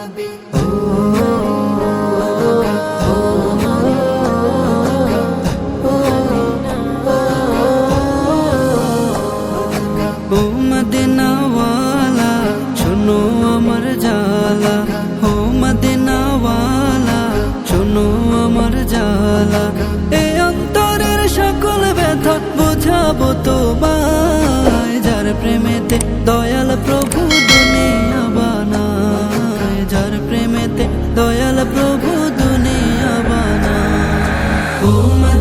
ও মদিনাওয়ালা, শোনো আমার জালা ও মদিনাওয়ালা, শোনো আমার জালা এ অন্তরের সকল ব্যথা, বোঝাবো তোমায়।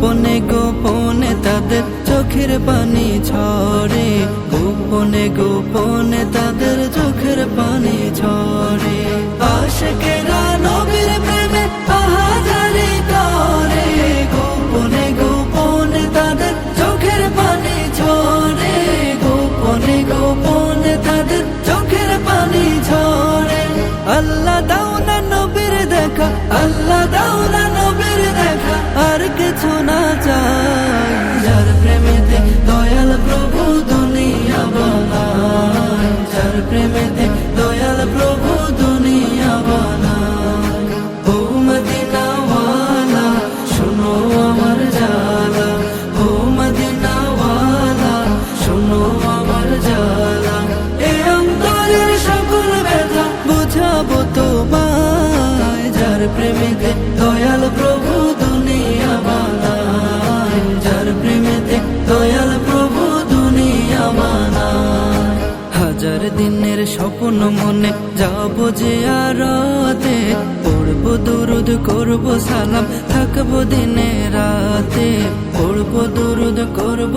গোপনে গোপনে তাদের চোখের পানি ঝরে। গোপনে গোপনে তাদের চোখের পানি ঝরে। আশেকেরা চোখের পানি চোখের পানি আল্লাহ দাও না নবীর দেখা, আল্লাহ দাও দয়াল প্রভু দুনিয়া মদিনাওয়ালা শোনো আমার জালা ও মদিনাওয়ালা শোনো আমার জালা যার প্রেমেতে দয়াল প্রভু দুনিয়া বানায় যার প্রেমেতে দয়াল প্রভু দুনিয়া বানায় হাজার দিনের স্বপ্ন মনে, যাব যে আরাতে পড়ব দুরুদ, করব সালাম, থাকব দিনে রাতে। পড়ব দুরুদ, করব